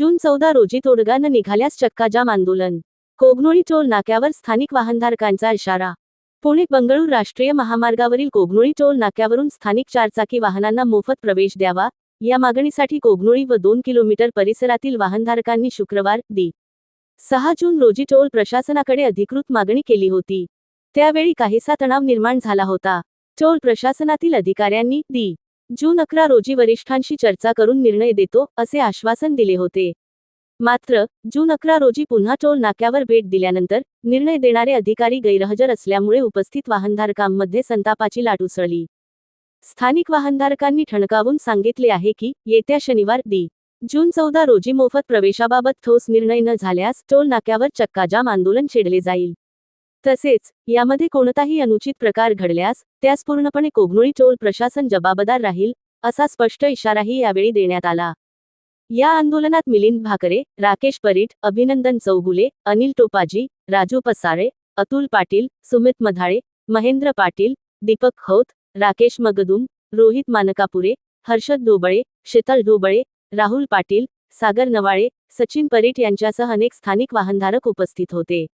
जून चौदा रोजी तोडगानं निघाल्यास चक्काजाम आंदोलन. कोगनोळी टोल नाक्यावर स्थानिक वाहनधारकांचा इशारा. पुणे बंगळूर राष्ट्रीय महामार्गावरील कोगनोळी टोल नाक्यावरून स्थानिक चारचाकी वाहनांना मोफत प्रवेश द्यावा या मागणीसाठी कोगनोळी व दोन किलोमीटर परिसरातील वाहनधारकांनी शुक्रवार दि. सहा जून रोजी टोल प्रशासनाकडे अधिकृत मागणी केली होती. त्यावेळी काहीसा तणाव निर्माण झाला होता. टोल प्रशासनातील अधिकाऱ्यांनी दि. जून अकरा रोजी वरिष्ठांशी चर्चा करून निर्णय देतो असे आश्वासन दिले होते. मात्र जून अकरा रोजी पुन्हा टोल नाक्यावर भेट दिल्यानंतर निर्णय देणारे अधिकारी गैरहजर असल्यामुळे उपस्थित वाहनधारकांमध्ये संतापाची लाट उसळली. स्थानिक वाहनधारकांनी ठणकावून सांगितले आहे की येत्या शनिवार दि. जून चौदा रोजी मोफत प्रवेशाबाबत ठोस निर्णय न झाल्यास टोल नाक्यावर चक्काजाम आंदोलन छेडले जाईल. तसेच यामध्ये कोणताही अनुचित प्रकार घडल्यास त्यास पूर्णपणे कोगनोळी टोल प्रशासन जबाबदार राहील असा स्पष्ट इशाराही यावेळी देण्यात आला. या आंदोलनात मिलिंद भाकरे राकेश परीट अभिनंदन चौगुले अनिल टोपाजी राजू पसाळे अतुल पाटील सुमित मधाळे महेंद्र पाटील दीपक खौत राकेश मगदुम रोहित मानकापुरे हर्षद ढोबळे शीतल ढोबळे राहुल पाटील सागर नवाळे सचिन परीट यांच्यासह अनेक स्थानिक वाहनधारक उपस्थित होते.